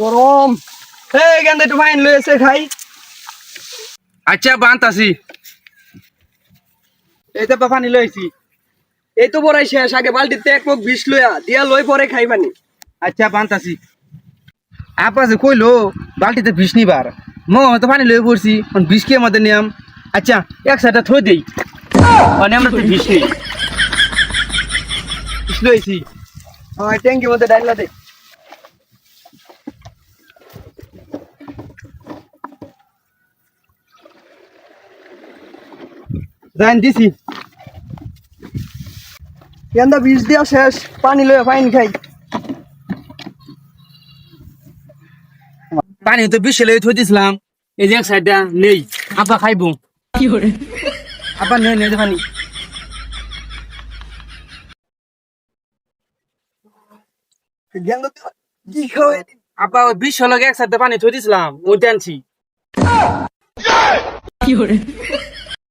গরম। এই গেন্দে একটু ফাইন লয়েছে খাই। আচ্ছা বান্তাছি। এই তো পানি লইছি। এই তো বড়াই শেষ আগে বালতিতে এক মুখ বিষ লইয়া দিয়া লই পরে খাই পানি আচ্ছা বান্তাছি। আপা যে কইলো বালতিতে বিষ নিবার। মো তো পানি লয়ে পড়ছি বিষ কে আমাদের নিয়ম? আচ্ছা এক সাইডটা থই দেই। মানে আমরা তো বিষ নেই। বিষ লইছি। হ্যাঁ ট্যাঙ্কি মধ্যে ডাইলা দে। জান দিছি। গেন্দা বিষ দিয়া শেষ পানি লইয়া ফাইন খাই। পানি তো বিষ লয়ে থই দিছিলাম। এই যে এক সাইডটা নেই আপা খাইবো। আপা নেই নেই পানি। কি ওই বিষ লগে এক সাইডটা পানি থই দিছিলাম ওইটা আনছি।